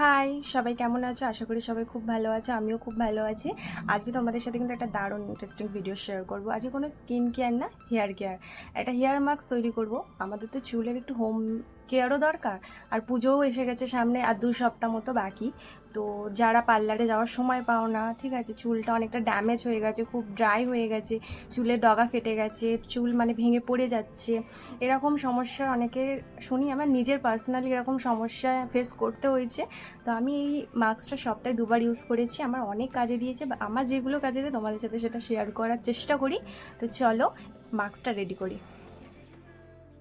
High সবাই কেমন আছো? আশা করি সবাই খুব ভালো আছে, আমিও খুব ভালো আছি। আজকে তোমাদের সাথে কিন্তু একটা দারুণ ইন্টারেস্টিং ভিডিও শেয়ার করব। আজকে কোনো স্কিন কেয়ার না হেয়ার কেয়ার একটা হেয়ার মাস্ক তৈরি করব। আমাদের তো চুলের একটু হোম কেয়ারও দরকার, আর পুজোও এসে গেছে সামনে, আর দু সপ্তাহ মতো বাকি। তো যারা পার্লারে যাওয়ার সময় পাও না, ঠিক আছে, চুলটা অনেকটা ড্যামেজ হয়ে গেছে, খুব ড্রাই হয়ে গেছে চুলের ডগা ফেটে গেছে, চুল মানে ভেঙে পড়ে যাচ্ছে, এরকম সমস্যা অনেকে শুনি, আমার নিজের পার্সোনালি এরকম সমস্যা ফেস করতে হয়েছে। তো আমি এই মাস্কটা সপ্তাহে দুবার ইউজ করেছি, আমার অনেক কাজে দিয়েছে, বা আমার যেগুলো কাজে দেয় তোমাদের সাথে সেটা শেয়ার করার চেষ্টা করি। তো চলো, মাস্কটা রেডি করি।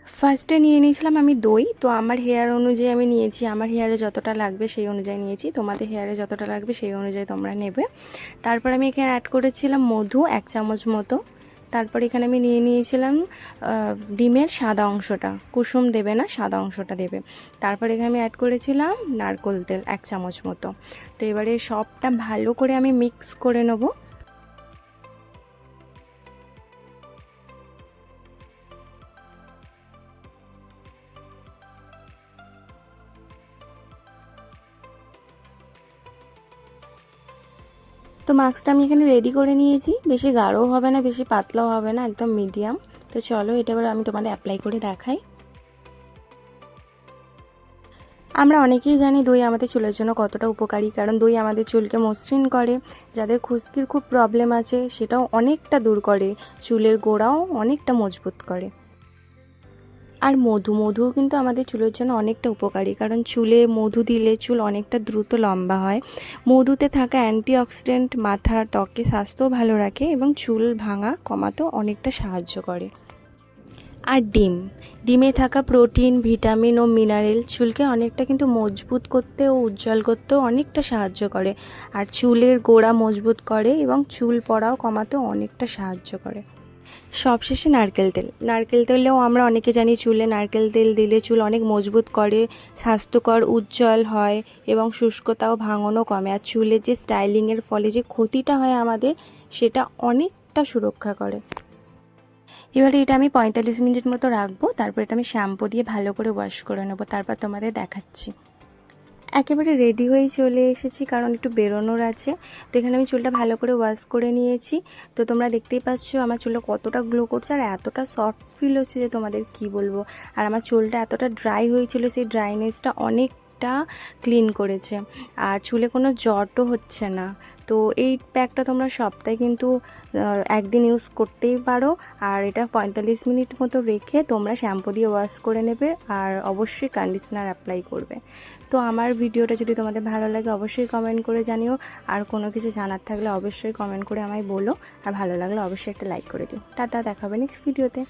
ফার্স্টে নিয়ে নিয়েছিলাম আমি দই, তো আমার হেয়ার অনুযায়ী আমি নিয়েছি, আমার হেয়ারে যতটা লাগবে সেই অনুযায়ী নিয়েছি, তোমাদের হেয়ারে যতটা লাগবে সেই অনুযায়ী তোমরা নেবে। তারপর আমি এখানে অ্যাড করেছিলাম মধু, এক চামচ মতো। তারপর এখানে আমি নিয়ে নিয়েছিলাম ডিমের সাদা অংশটা, কুসুম দেবে না, সাদা অংশটা দেবে। তারপর এখানে আমি অ্যাড করেছিলাম নারকোল তেল, এক চামচ মতো। তো এবারে সবটা ভালো করে আমি মিক্স করে নেব। তো মাস্কটা আমি এখানে রেডি করে নিয়েছি। বেশি গাঢ়ও হবে না, বেশি পাতলাও হবে না, একদম মিডিয়াম তো চলো এটা এবার আমি তোমাদের অ্যাপ্লাই করে দেখাই। আমরা অনেকেই জানি দই আমাদের চুলের জন্য কতটা উপকারী, কারণ দই আমাদের চুলকে মসৃণ করে, যাদের খুশকির খুব প্রবলেম আছে, সেটাও অনেকটা দূর করে, চুলের গোড়াও অনেকটা মজবুত করে। আর মধু, মধুও কিন্তু আমাদের চুলের জন্য অনেকটা উপকারী, কারণ চুলে মধু দিলে চুল অনেকটা দ্রুত লম্বা হয়। মধুতে থাকা অ্যান্টিঅক্সিডেন্ট মাথার ত্বকে স্বাস্থ্যও ভালো রাখে এবং চুল ভাঙা কমাতেও অনেকটা সাহায্য করে। আর ডিম, ডিমে থাকা প্রোটিন, ভিটামিন ও মিনারেল চুলকে অনেকটা কিন্তু মজবুত করতে ও উজ্জ্বল করতেও অনেকটা সাহায্য করে। আর চুলের গোড়া মজবুত করে এবং চুল পড়াও কমাতেও অনেকটা সাহায্য করে। সবশেষে নারকেল তেল। নারকেল তেলেও আমরা অনেকে জানি চুলে নারকেল তেল দিলে চুল অনেক মজবুত করে, স্বাস্থ্যকর, উজ্জ্বল হয় এবং শুষ্কতাও, ভাঙনও কমে। আর চুলের যে স্টাইলিংয়ের ফলে যে ক্ষতিটা হয় আমাদের, সেটা অনেকটা সুরক্ষা করে। এবারে এটা আমি পঁয়তাল্লিশ মিনিট মতো রাখব। তারপর এটা আমি শ্যাম্পু দিয়ে ভালো করে ওয়াশ করে নেব। তারপর তোমাদের দেখাচ্ছি। একেবারে রেডি হয়ে চলে এসেছি, কারণ একটু বেরোনোর আছে। তো এখানে আমি চুলটা ভালো করে ওয়াশ করে নিয়েছি। তো তোমরা দেখতেই পাচ্ছ, আমার চুলটা কতটা গ্লো করছে আর এতটা সফট ফিল হচ্ছে যে তোমাদের কি বলব। আর আমার চুলটা এতটা ড্রাই হয়েছিল, সেই ড্রাইনেসটা অনেকটা ক্লিন করেছে। আর চুলে কোনো জটও হচ্ছে না। তো এই প্যাকটা তোমরা সপ্তাহে কিন্তু একদিন ইউজ করতেই পারো। আর এটা পঁয়তাল্লিশ মিনিট মতো রেখে তোমরা শ্যাম্পু দিয়ে ওয়াশ করে নেবে আর অবশ্যই কন্ডিশনার অ্যাপ্লাই করবে। তো আমার ভিডিওটা যদি তোমাদের ভালো লাগে অবশ্যই কমেন্ট করে জানিও। আর কোনো কিছু জানার থাকলে অবশ্যই কমেন্ট করে আমায় বলো। আর ভালো লাগলে অবশ্যই একটা লাইক করে দিও। টাটা দেখাবে নেক্সট ভিডিওতে